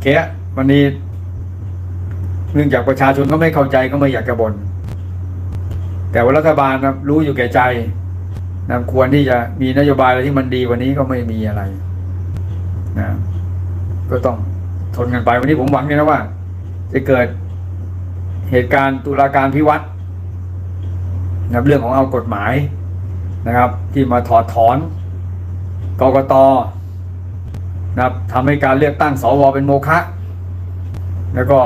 เควันนี้เนื่องจากประชาชนก็ไม่เข้าใจก็ไม่อยากจะบน่นแต่ว่ารัฐบาลนะรู้อยู่แก่ใจนะควรที่จะมีนโยบายอะไรที่มันดีวันนี้ก็ไม่มีอะไรนะก็ต้องทนกันไปวันนี้ผมหวังเลยนะว่า จะเกิดเหตุการณ์ตุลาการพิวัตรนะเรื่องของเอากฎหมายนะครับ ที่มาถอดถอนกกต นะครับทำให้การเลือกตั้งสวเป็นโมฆะแล้วก็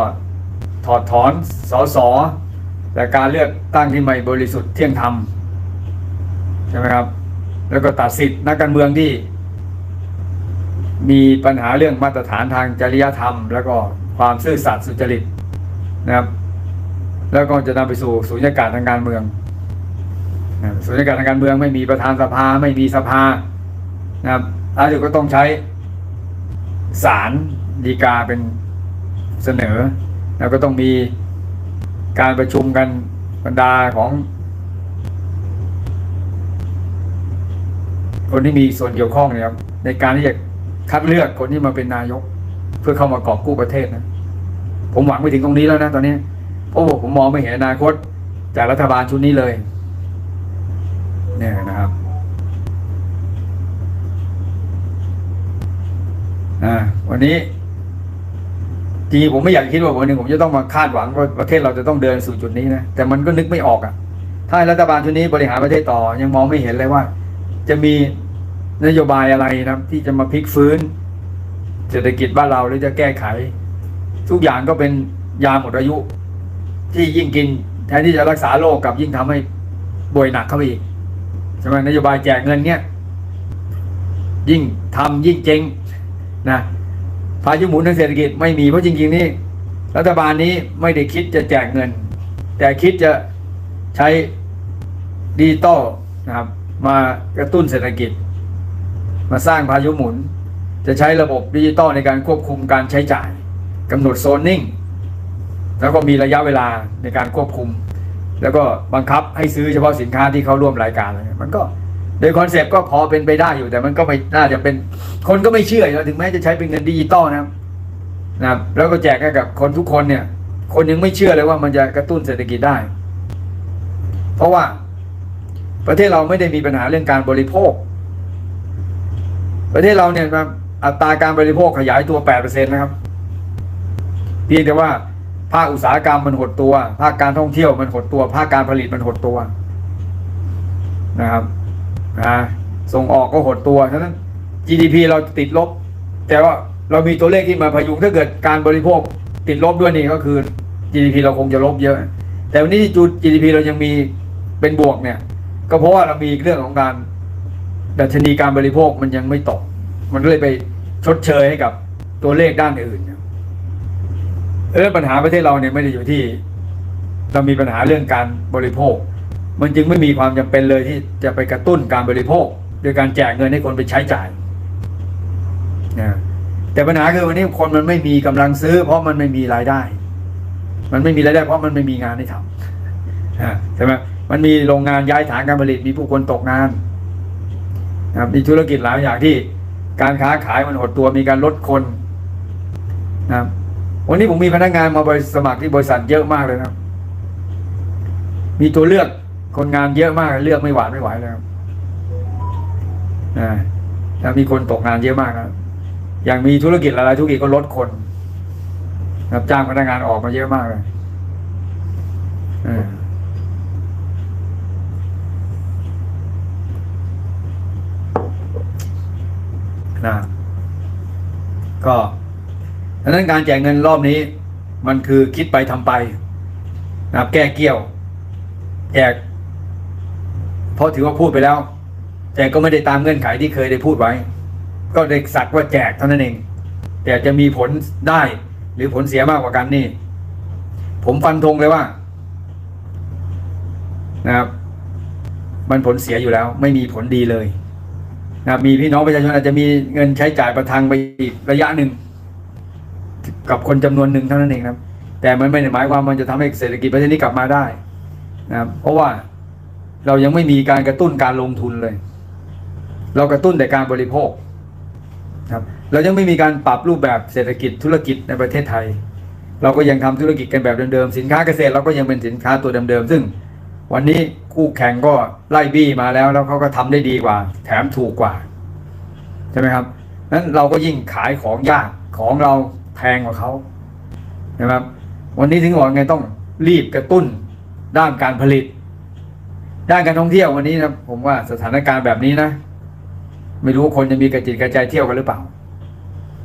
ถอดถอนสสแต่การเลือกตั้งที่ไม่บริสุทธิ์เที่ยงธรรมใช่ไหมครับ แล้วก็ตัดสิทธิ์นักการเมืองที่ มีปัญหาเรื่องมาตรฐานทางจริยธรรม แล้วก็ความซื่อสัตย์สุจริตนะครับ แล้วก็จะนำไปสู่สุญญากาศทางการเมืองสุญญากาศทางการเมืองไม่มีประธานสภาไม่มีสภานะครับอาจจะก็ต้องใช้ ศาลฎีกาเป็นเสนอ แล้วก็ต้องมีการประชุมกันบรรดาของ คนที่มีส่วนเกี่ยวข้องเนี่ยครับในการที่จะคัดเลือกคนที่มาเป็นนายก เพื่อเข้ามากอบกู้ประเทศนะ ผมหวังไปถึงตรงนี้แล้วนะตอนนี้ โอ้ผมมองไม่เห็นอนาคต จากรัฐบาลชุดนี้เลย เนี่ยนะครับ วันนี้จริงผมไม่อยากคิดว่าวันหนึ่งผมจะต้องมาคาดหวังว่าประเทศเราจะต้องเดินสู่จุดนี้นะแต่มันก็นึกไม่ออกอะ่ะ ถ้ารัฐบาลชุดนี้บริหารประเทศต่อยังมองไม่เห็นเลยว่า จะมีนโยบายอะไรนะที่จะมาพลิกฟื้น เศรษฐกิจบ้านเราหรือจะแก้ไข ทุกอย่างก็เป็นยาหมดอายุ ที่ยิ่งกินแทนที่จะรักษาโรคกับยิ่งทำให้ป่วยหนักเข้าไปอีกใช่ไหมนโยบายแจกเงินเนี่ยยิ่งทำยิ่งเจ๊ง นะพายุหมุนทางเศรษฐกิจไม่มีเพราะจริงๆนี่รัฐบาลนี้ไม่ได้คิดจะแจกเงิน แต่คิดจะใช้ดิจิตอลนะครับ มากระตุ้นเศรษฐกิจ มาสร้างพายุหมุน จะใช้ระบบดิจิตอลในการควบคุมการใช้จ่ายกำหนดโซนนิ่ง แล้วก็มีระยะเวลาในการควบคุม แล้วก็บังคับให้ซื้อเฉพาะสินค้าที่เขาร่วมรายการอะไรเงี้ยมันก็ โดยคอนเซปต์ก็พอเป็นไปได้อยู่แต่มันก็ไม่น่าจะเป็นคนก็ไม่เชื่ออยู่แล้วถึงแม้จะใช้เป็นเงินดิจิตอลนะครับนะครับ แล้วก็แจกให้กับคนทุกคนเนี่ย คนยังไม่เชื่อเลยว่ามันจะกระตุ้นเศรษฐกิจได้ เพราะว่าประเทศเราไม่ได้มีปัญหาเรื่องการบริโภค ประเทศเราเนี่ยครับอัตราการบริโภคขยายตัว 8%นะครับ เพียงแต่ว่าภาคอุตสาหกรรมมันหดตัว ภาคการท่องเที่ยวมันหดตัว ภาคการผลิตมันหดตัวนะครับ นะส่งออกก็หดตัวฉะนั้น GDP เราติดลบ แต่ว่าเรามีตัวเลขที่มาพยุงถ้าเกิดการบริโภคติดลบด้วยนี่ก็คือ GDP เราคงจะลบเยอะ แต่วันนี้ที่จุด GDP เรายังมีเป็นบวกเนี่ย ก็เพราะว่าเรามีเรื่องของการดัชนีการบริโภคมันยังไม่ตก มันก็เลยไปชดเชยให้กับตัวเลขด้านอื่นนะเออปัญหาประเทศเราเนี่ยไม่ได้อยู่ที่ เรามีปัญหาเรื่องการบริโภค มันจึงไม่มีความจำเป็นเลยที่จะไปกระตุ้นการบริโภค โดยการแจกเงินให้คนไปใช้จ่ายนะแต่ปัญหาคือวันนี้คนมันไม่มีกำลังซื้อ เพราะมันไม่มีรายได้ มันไม่มีรายได้เพราะมันไม่มีงานให้ทำอ่าใช่ไหมมันมีโรงงานย้ายฐานการผลิตมีผู้คนตกงานนะครับมีธุรกิจหลายอย่างที่การค้าขายมันหดตัวมีการลดคนนะครับวันนี้ผมมีพนักงานมาบริสมัครที่บริษัทเยอะมากเลยนะครับมีตัวเลือก คนงานเยอะมากเลือกไม่หวานไม่ไหวเลยครับนะแล้วมีคนตกงานเยอะมากครับอย่างมีธุรกิจอะไรธุรกิจก็ลดคนรับจ้างพนักงานออกมาเยอะมากเลยนะก็ดังนั้นการแจกเงินรอบนี้ มันคือคิดไปทำไปนะแก้เกี้ยว แจก ราะถือว่าพูดไปแล้ว แต่ก็ไม่ได้ตามเงื่อนไขที่เคยได้พูดไว้ ก็ได้สักว่าแจกเท่านั้นเอง แต่จะมีผลได้หรือผลเสียมากกว่ากันนี่ ผมฟันธงเลยว่า นะครับ มันผลเสียอยู่แล้ว ไม่มีผลดีเลยนะมีพี่น้องประชาชนอาจจะมีเงินใช้จ่ายประทังไปอีกระยะหนึ่ง กับคนจำนวนหนึ่งเท่านั้นเองครับ แต่มันไม่ได้หมายความมันจะทำให้เศรษฐกิจประเทศนี้กลับมาได้นะครับเพราะว่า เรายังไม่มีการกระตุ้นการลงทุนเลย เรากระตุ้นแต่การบริโภคครับเรายังไม่มีการปรับรูปแบบเศรษฐกิจธุรกิจในประเทศไทย เราก็ยังทำธุรกิจกันแบบเดิมๆสินค้าเกษตรเราก็ยังเป็นสินค้าตัวเดิมๆซึ่ง วันนี้คู่แข่งก็ไล่บี้มาแล้วแล้วเขาก็ทำได้ดีกว่า แถมถูกกว่าใช่ไหมครับนั้นเราก็ยิ่งขายของยากของเราแพงกว่าเขาใช่ไหมครับวันนี้ถึงบอกไงต้องรีบกระตุ้นด้านการผลิต ด้านการท่องเที่ยววันนี้นะผมว่าสถานการณ์แบบนี้นะ ไม่รู้คนจะมีกระจิตกระใจเที่ยวกันหรือเปล่า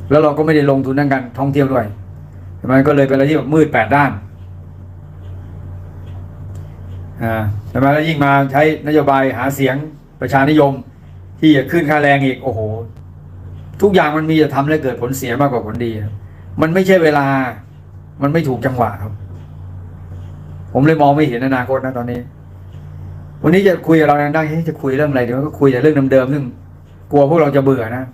แล้วเราก็ไม่ได้ลงทุนด้านการท่องเที่ยวด้วยใช่ไมก็เลยเป็นอะไรที่แบบมืดแปดด้านอ่าใช่ไมแล้วยิ่งมาใช้นโยบายหาเสียงประชานิยม ที่จะขึ้นค่าแรงอีกโอ้โห ทุกอย่างมันมีจะทำและเกิดผลเสียมากกว่าผลดี มันไม่ใช่เวลา มันไม่ถูกจังหวะครับ ผมเลยมองไม่เห็นอนาคตนะตอนนี้ วันนี้จะคุยกับเราได้เฮ้ยจะคุยเรื่องอะไรเดี๋ยวก็คุยแต่เรื่องเดิมๆซึ่งกลัวพวกเราจะเบื่อนะ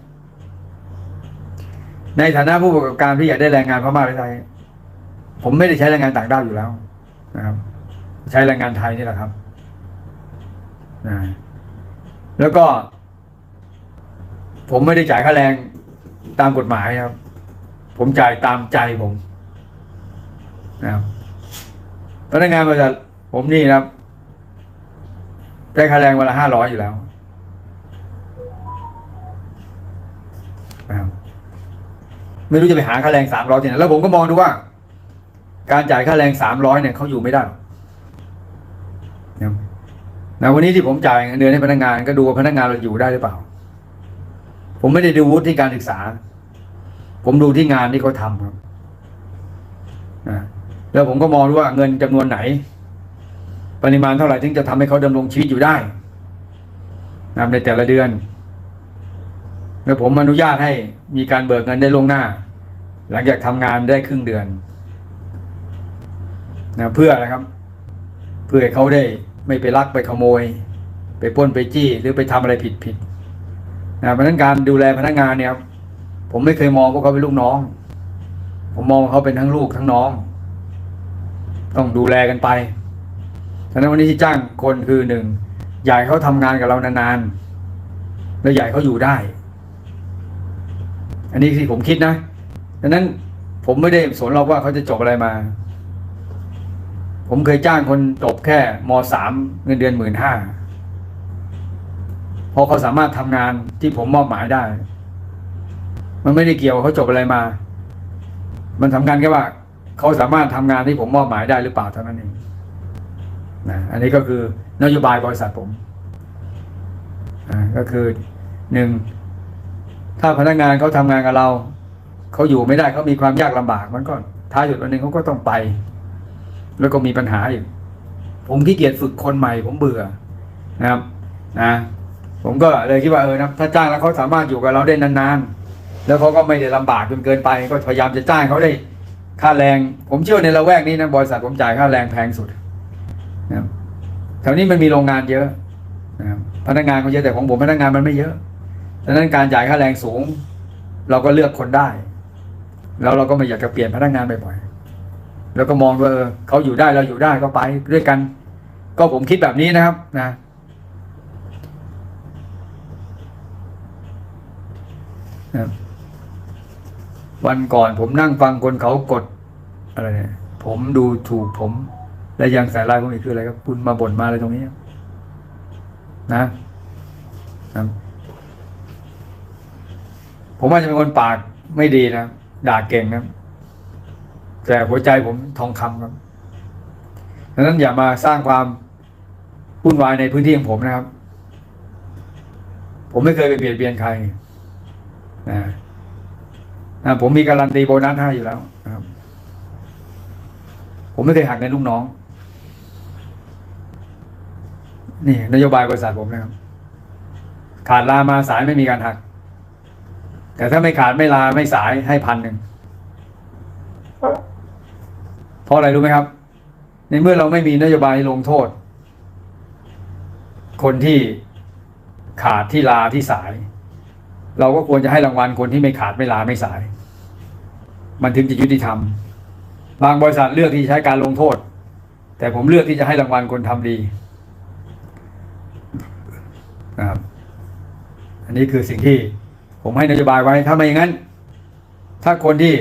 ในฐานะผู้ประกอบการที่อยากได้แรงงานพม่าในไทย ผมไม่ได้ใช้แรงงานต่างด้าวอยู่แล้วนะครับ ใช้แรงงานไทยนี่แหละครับนะแล้วก็ ผมไม่ได้จ่ายค่าแรงตามกฎหมายครับ ผมจ่ายตามใจผมนะครับพนักงานบริษัทผมนี่นะครับ ได้ค่าแรงวันละห้าร้อยอยู่แล้วไม่รู้จะไปหาค่าแรงสามร้อยที่ไหนแล้วผมก็มองดูว่า การจ่ายค่าแรงสามร้อยเนี่ยเขาอยู่ไม่ได้นะวันนี้ที่ผมจ่ายเงินเดือนให้พนักงานก็ดูว่าพนักงานเราอยู่ได้หรือเปล่า ผมไม่ได้ดูวุฒิการศึกษา ผมดูที่งานที่เขาทำครับนะแล้วผมก็มองดูว่าเงินจำนวนไหน ปริมาณเท่าไหร่ถึงจะทำให้เขาดำรงชีวิตอยู่ได้นะในแต่ละเดือนแล้วผมอนุญาตให้มีการเบิกเงินได้ล่วงหน้า หลังจากทำงานได้ครึ่งเดือนนะเพื่ออะไรครับ เพื่อให้เขาได้ไม่ไปลักไปขโมย ไปป้นไปจี้หรือไปทำอะไรผิดผิดนะเพราะนั้นการดูแลพนักงานเนี่ยครับผมไม่เคยมองพวกเขาเป็นลูกน้อง ผมมองเขาเป็นทั้งลูกทั้งน้อง ต้องดูแลกันไป ฉะนั้นวันนี้ที่จ้างคนคือหนึ่งอยากให้เขาทำงานกับเรานานๆ และอยากให้เขาอยู่ได้ อันนี้ที่ผมคิดนะฉะนั้นผมไม่ได้สนเราว่าเขาจะจบอะไรมา ผมเคยจ้างคนจบแค่มสามเงินเดือนหมื่นห้าพราะเขาสามารถทำงานที่ผมมอบหมายได้ มันไม่ได้เกี่ยวเขาจบอะไรมา มันสำคัญแค่ว่า เขาสามารถทำงานที่ผมมอบหมายได้หรือเปล่าเท่านั้นเอง นะอันนี้ก็คือนโยบายบริษัทผมก็คือหนึ่งถ้าพนักงานเขาทำงานกับเราเขาอยู่ไม่ได้เขามีความยากลำบากมันก็ท้ายสุดวันหนึ่งเขาก็ต้องไป แล้วก็มีปัญหาอีกผมขี้เกียจฝึกคนใหม่ ผมเบื่อนะครับ นะ ผมก็เลยคิดว่าเออนะถ้าจ้างแล้วเขาสามารถอยู่กับเราได้นานๆ แล้วเขาก็ไม่ได้ลำบากจนเกินไป ก็พยายามจะจ้างเขาได้ค่าแรง ผมเชื่อในละแวกนี้นะบริษัทผมจ่ายค่าแรงแพงสุด นะครับแถวนี้มันมีโรงงานเยอะนะครับพนักงานก็เยอะแต่ของผมพนักงานมันไม่เยอะดังนั้นการจ่ายค่าแรงสูง เราก็เลือกคนได้ แล้วเราก็ไม่อยากจะเปลี่ยนพนักงานบ่อยๆแล้วก็มองว่าเขาอยู่ได้เราอยู่ได้ก็ไปด้วยกัน ก็ผมคิดแบบนี้นะครับนะวันก่อนผมนั่งฟังคนเขากดอะไรเนี่ยผมดูถูกผม และยังสายลายผมอีกคืออะไรครับ คุณมาบ่นมาอะไรตรงนี้ นะครับผมว่าจะเป็นคนปากไม่ดีนะด่าเก่งนะแต่หัวใจผมทองคำครับดังนั้นอย่ามาสร้างความวุ่นวายในพื้นที่ของผมนะครับ ผมไม่เคยไปเบียดเบียนใครนะนะผมมีการันตีโบนัสให้อยู่แล้วนะครับ ผมไม่เคยหักในลูกน้อง นี่นโยบายบริษัทผมนะครับ ขาดลามาสายไม่มีการหัก แต่ถ้าไม่ขาดไม่ลาไม่สายให้พันหนึ่งเพราะอะไรรู้ไหมครับ ในเมื่อเราไม่มีนโยบายลงโทษ คนที่ขาดที่ลาที่สาย เราก็ควรจะให้รางวัลคนที่ไม่ขาดไม่ลาไม่สาย มันถึงจะยุติธรรม บางบริษัทเลือกที่ใช้การลงโทษ แต่ผมเลือกที่จะให้รางวัลคนทำดี นะครับ อันนี้คือสิ่งที่ผมให้นโยบายไว้ถ้าไม่อย่างนั้น ถ้าคนที่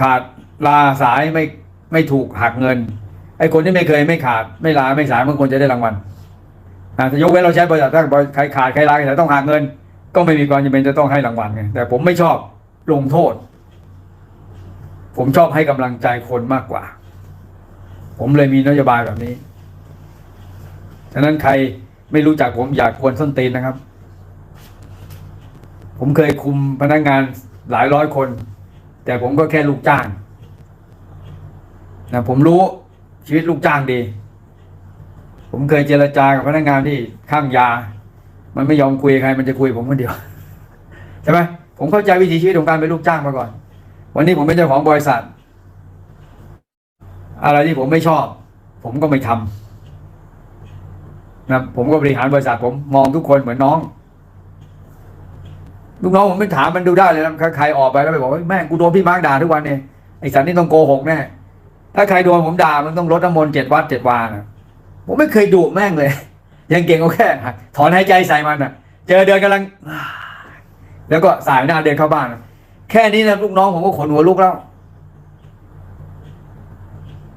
ขาดลาสายไม่ไม่ถูกหักเงิน ไอ้คนที่ไม่เคยไม่ขาด ไม่ลาไม่สายมันควรจะได้รางวัลอ่ายกเว้นเราใช้บริษัทถ้าใครขาดใครลาแต่ต้องหักเงิน ก็ไม่มีความจำเป็นจะต้องให้รางวัลไงแต่ผมไม่ชอบลงโทษ ผมชอบให้กำลังใจคนมากกว่า ผมเลยมีนโยบายแบบนี้ ฉะนั้นใคร ไม่รู้จักผมอยากควรส้นตีนนะครับ ผมเคยคุมพนักงานหลายร้อยคน แต่ผมก็แค่ลูกจ้างนะผมรู้ชีวิตลูกจ้างดี ผมเคยเจรจากับพนักงานที่ข้างยา มันไม่ยอมคุยใคร มันจะคุยผมคนเดียวใช่ไหมผมเข้าใจวิถีชีวิตของการเป็นลูกจ้างมาก่อน วันนี้ผมเป็นเจ้าของบริษัท อะไรที่ผมไม่ชอบ ผมก็ไม่ทำ นะผมก็บริหารบริษัทผมมองทุกคนเหมือนน้องลูกน้องผมไม่ถามมันดูได้เลยนะใครออกไปแล้วไปบอกว่าแม่งกูโดนพี่มาร์กด่าทุกวันเนี่ยไอ้สันนี่ต้องโกหกแน่ถ้าใครโดนผมด่ามันต้องลดน้ำมนต์เจ็ดวัดเจ็ดวานะผมไม่เคยดุแม่งเลย ยังเก่งก็แค่ถอนหายใจใส่มันอะเจอเดินกำลัง แล้วก็สายหน้าเดินเข้าบ้านอะแค่นี้นะลูกน้องผมก็ขนหัวลุกแล้ว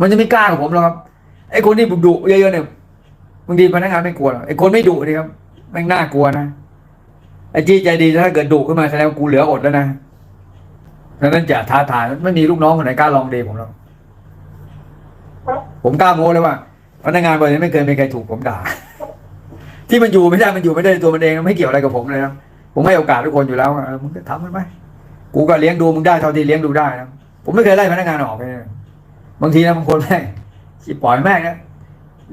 มันจะไม่กล้ากับผมหรอกครับไอ้คนที่ดุเยอะๆเนี่ย บางทีพนักงานไม่กลัวหรอกไอ้คนไม่ดุนี่ครับแม่งน่ากลัวนะไอ้จี้ใจดีถ้าเกิดดุขึ้นมาแสดงว่ากูเหลืออดแล้วนะดังนั้นอย่าท้าทายไม่มีลูกน้องคนไหนกล้าลองเดผมหรอกผมกล้าโม้เลยว่าพนักงานบริษัทไม่เคยมีใครถูกผมด่า ที่มันอยู่ไม่ได้มันอยู่ไม่ได้ตัวมันเองไม่เกี่ยวอะไรกับผมเลยนะผมให้โอกาสทุกคนอยู่แล้วมึงก็ทำมันไปกูก็เลี้ยงดูมึงได้เท่าที่เลี้ยงดูได้นะผมไม่เคยไล่พนักงานออกเลยบางทีนะบางคนแม่งปล่อยแม่งนะ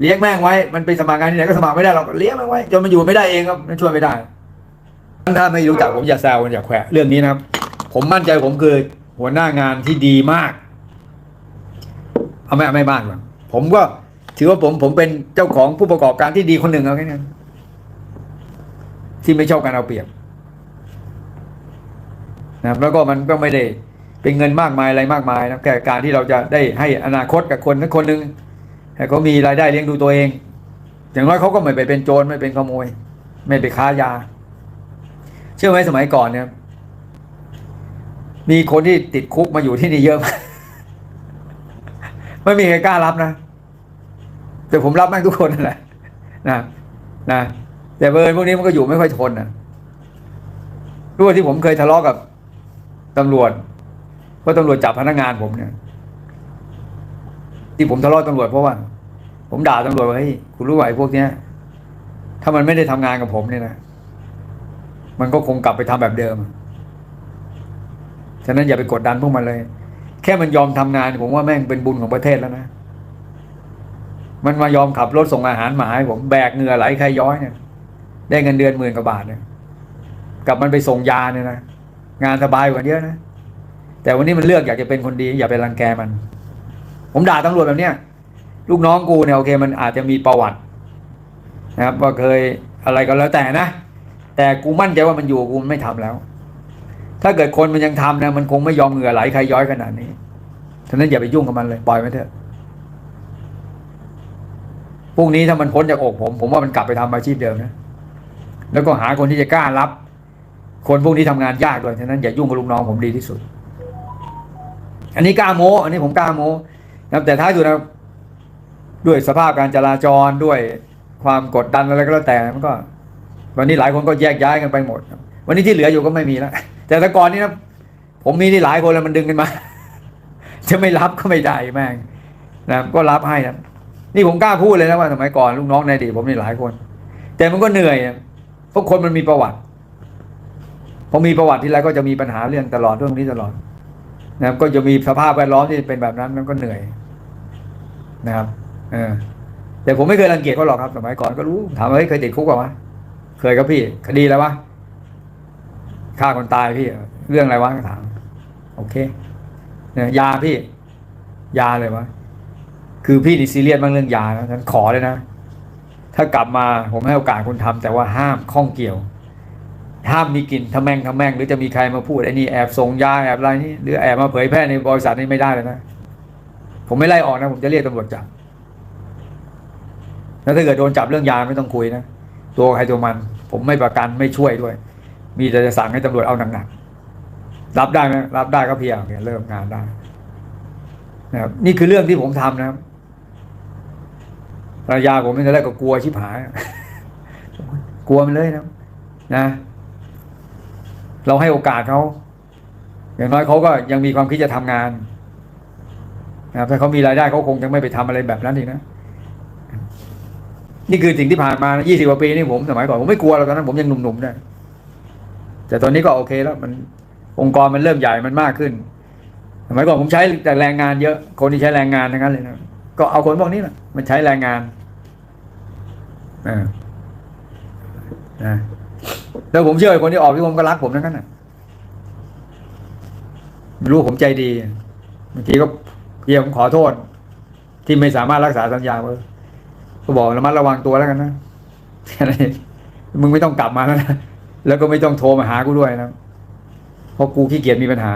เลี้ยงแม่งไว้ มันไปสมัครงานที่ไหนก็สมัครไม่ได้หรอกเลี้ยงแม่งไว้จนมันอยู่ไม่ได้เองครับมันช่วยไม่ได้ถ้าไม่รู้จักผมอย่าแซวอย่าแขวะเรื่องนี้นะครับ ผมมั่นใจผมคือหัวหน้างานที่ดีมาก เอาไม่ไม่มากหรอกผมก็ถือว่าผมผมเป็นเจ้าของผู้ประกอบการที่ดีคนหนึ่งเอาแค่นั้นที่ไม่ชอบการเอาเปรียบนะครับ แล้วก็มันก็ไม่ได้เป็นเงินมากมายอะไรมากมายนะแค่การที่เราจะได้ให้อนาคตกับคนสักคนหนึ่ง ให้เขามีรายได้เลี้ยงดูตัวเอง อย่างน้อยเขาก็ไม่ไปเป็นโจรไม่เป็นขโมย ไม่ไปค้ายา เชื่อไหมสมัยก่อนเนี่ย มีคนที่ติดคุกมาอยู่ที่นี่เยอะมากไม่มีใครกล้ารับนะ แต่ผมรับแม่งทุกคนนั่นแหละนะนะแต่เบอร์พวกนี้มันก็อยู่ไม่ค่อยทนนะรู้ว่าที่ผมเคยทะเลาะกับตำรวจเพราะตำรวจจับพนักงานผมเนี่ย ที่ผมทะเลาะตำรวจเพราะว่า ผมด่าตำรวจว่าเฮ้ยคุณรู้ไหวพวกเนี้ย ถ้ามันไม่ได้ทำงานกับผมเนี่ยนะมันก็คงกลับไปทำแบบเดิม ฉะนั้นอย่าไปกดดันพวกมันเลย แค่มันยอมทำงาน ผมว่าแม่งเป็นบุญของประเทศแล้วนะ มันมายอมขับรถส่งอาหารหมาให้ผมแบกเหงื่อไหลใครย้อยเนี่ย ได้เงินเดือนหมื่นกว่าบาทเนี่ย กลับมันไปส่งยาเนี่ยนะ งานสบายกว่าเยอะนะ แต่วันนี้มันเลือกอยากจะเป็นคนดี อย่าไปรังแกมัน ผมด่าตำรวจแบบเนี้ยลูกน้องกูเนี่ยโอเคมันอาจจะมีประวัตินะครับว่าเคยอะไรก็แล้วแต่นะ แต่กูมั่นใจว่ามันอยู่กูไม่ทำแล้ว ถ้าเกิดคนมันยังทำนะมันคงไม่ยอมเหงื่อไหลใครย้อยขนาดนี้ฉะนั้นอย่าไปยุ่งกับมันเลยปล่อยมันเถอะพรุ่งนี้ถ้ามันพ้นจากอกผม ผมว่ามันกลับไปทำอาชีพเดิมนะแล้วก็หาคนที่จะกล้ารับ คนพวกนี้ทำงานยากด้วยฉะนั้นอย่ายุ่งกับลูกน้องผมดีที่สุด อันนี้กล้าโมอันนี้ผมกล้าโม นะแต่ท้ายสุดนะด้วยสภาพการจราจรด้วยความกดดันอะไรก็แล้วแต่มันก็ วันนี้หลายคนก็แยกย้ายกันไปหมด วันนี้ที่เหลืออยู่ก็ไม่มีแล้ว แต่แต่ก่อนนี้นะผมมีที่หลายคนแล้วมันดึงกันมา จะไม่รับก็ไม่ได้แม่งนะก็รับให้นะนี่ผมกล้าพูดเลยนะว่าสมัยก่อนลูกน้องในอดีตผมนี่หลายคน แต่มันก็เหนื่อยอะเพราะคนมันมีประวัติพอมีประวัติทีไรก็จะมีปัญหาเรื่องตลอดเรื่องนี้ตลอด นะครับ ก็จะมีสภาพแวดล้อมที่เป็นแบบนั้นมันก็เหนื่อยนะครับเออแต่ผมไม่เคยรังเกียจเขาหรอกครับ สมัยก่อนก็รู้ถามว่าเฮ้ยเคยติดคุกเปล่าวะเคยครับพี่ คดีอะไรวะฆ่าคนตายพี่ เรื่องอะไรวะถามโอเคเนี่ยยาพี่ ยาเลยวะคือพี่นี่ซีเรียสมากเรื่องยานะฉันขอเลยนะ ถ้ากลับมาผมให้โอกาสคุณทำแต่ว่าห้ามข้องเกี่ยว ห้ามมีกลิ่นทะแมงทะแมงหรือจะมีใครมาพูดไอ้นี่แอบส่งยาแอบอะไรนี่หรือแอบมาเผยแพร่ในบริษัทนี้ไม่ได้เลยนะ ผมไม่ไล่ออกนะ ผมจะเรียกตำรวจจับแล้วถ้าเกิดโดนจับเรื่องยาไม่ต้องคุยนะตัวใครตัวมัน ผมไม่ประกันไม่ช่วยด้วย มีแต่จะสั่งให้ตำรวจเอาหนักๆรับได้ไหมรับได้ก็เพียงเริ่มงานได้นะครับนี่คือเรื่องที่ผมทำนะครับภรรยาผมเป็นแรกก็กลัวชิบหาย กลัวมันเลยนะ นะ เราให้โอกาสเขาอย่างน้อยเขาก็ยังมีความคิดจะทำงานนะครับถ้าเขามีรายได้เขาคงจะไม่ไปทำอะไรแบบนั้นอีกนะนี่คือสิ่งที่ผ่านมา20กว่าปีนี่ผมสมัยก่อนผมไม่กลัวหรอกตอนนั้นผมยังหนุ่มๆได้แต่ตอนนี้ก็โอเคแล้ว มันองค์กรมันเริ่มใหญ่มันมากขึ้น สมัยก่อนผมใช้แต่แรงงานเยอะ คนที่ใช้แรงงานทั้งนั้นเลยนะก็เอาคนพวกนี้แหละมันใช้แรงงานเออนะ แล้วผมเชื่อไอ้คนที่ออกที่ผมก็รักผมทั้งนั้นน่ะรู้ผมใจดีเมื่อกี้ก็เพียงผมขอโทษ ที่ไม่สามารถรักษาสัญญาไว้ก็บอกระมัดระวังตัวแล้วกันนะมึงไม่ต้องกลับมาแล้วนะแล้วก็ไม่ต้องโทรมาหากูด้วยนะเพราะกูขี้เกียจมีปัญหา